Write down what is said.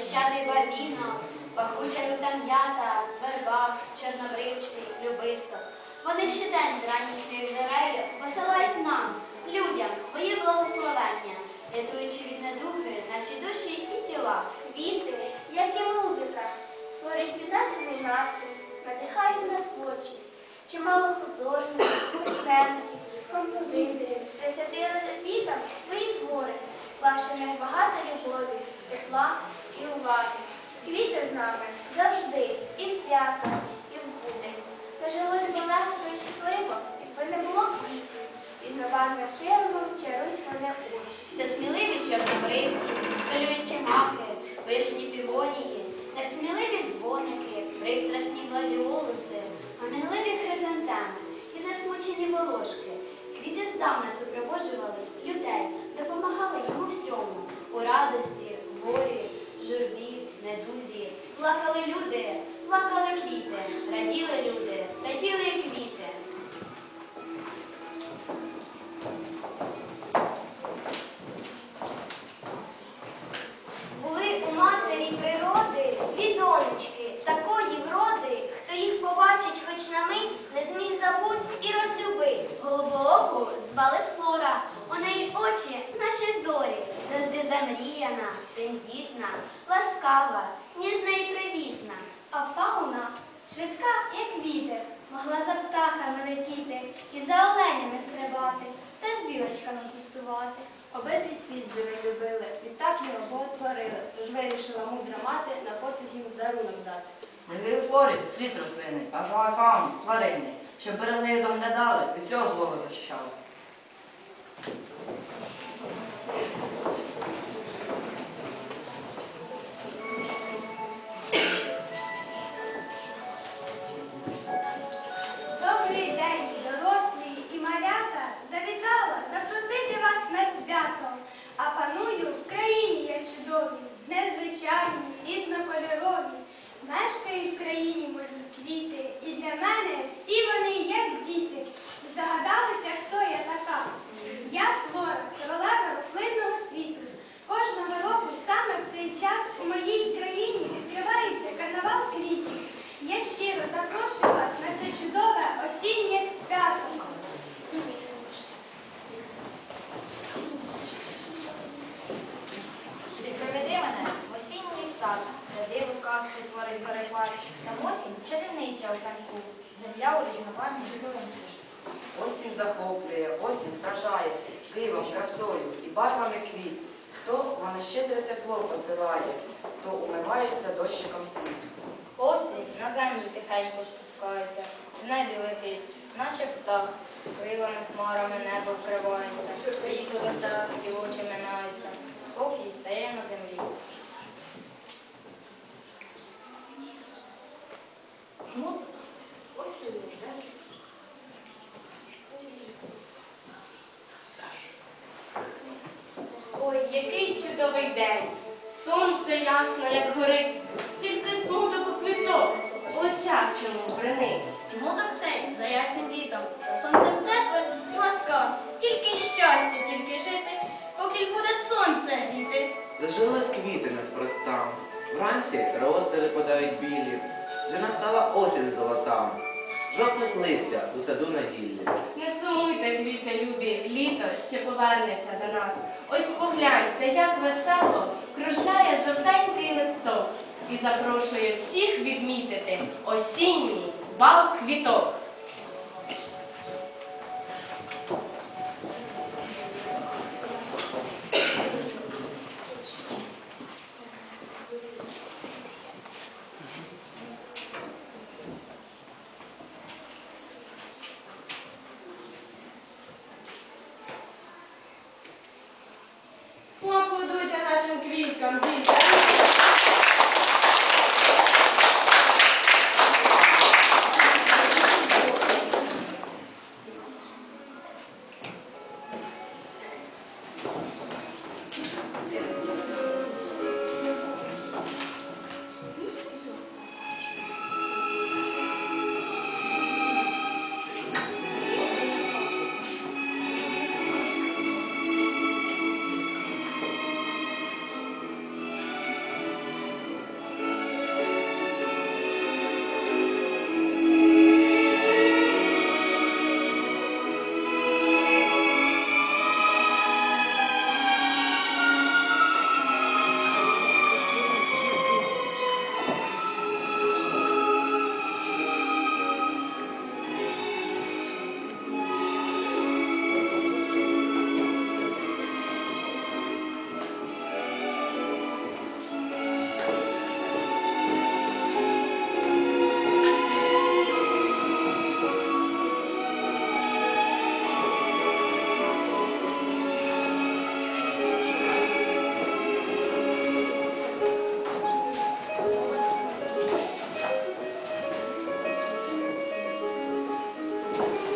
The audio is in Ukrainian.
хрещатий барвінок, пахуча люта м'ята, верба, чорнобривці, любисток. Вони щодень з ранішньої дерев посилають нам, людям, своє благословення, рятуючи нами завжди, і в свято, і в будень. Не жилось би нас і щасливо, якби не було квітів, і з новарним крилами чарують мене очі. Це сміливі чорнобривці, пилюючі маки, вишні півонії, несміливі дзвоники, пристрасні гладіолуси, замріяна, тендітна, ласкава, ніжна і привітна. А фауна швидка, як вітер, могла за птахами летіти і за оленями стрибати та з білочками пустувати. Обидві світ живий любили, відтак його боготворили, тож вирішила мудра мати на потязі їм дарунок дати. Милі флорі, світ рослини, а жива фауни, тварини, щоб берегли і доглядали, від цього злого захищали. Творить зорепад, там осінь чарівниця у танку, земля у різнобарвні житовинки. Осінь захоплює, осінь вражає, дивом, красою і барвами квіт. Хто вона щедре тепло посилає, то умивається дощиком світ. Осінь на землю тихенько спускається, в небі летить, наче птах, крилами хмарами небо вкривається, літо весела співочі минаються, спокій стає на землі. Смутно, осінь вже. Ой, який чудовий день! Сонце ясно, як горить, тільки смуток у квіток в очах чомусь бренить. Смуток цей за ясним літом, сонцем тепле і ласкав. Тільки щастя, тільки жити, поки буде сонце гріти. Зажились квіти неспроста. Вранці рози випадають білі. Вже настала осінь золота. Жовтнуть листя у саду на гіллі. Не сумуйте, квіти любі, літо ще повернеться до нас. Ось погляньте, як весело кружляє жовтенький листок і запрошує всіх відмітити осінній бал квіток. Cantí. Дякую.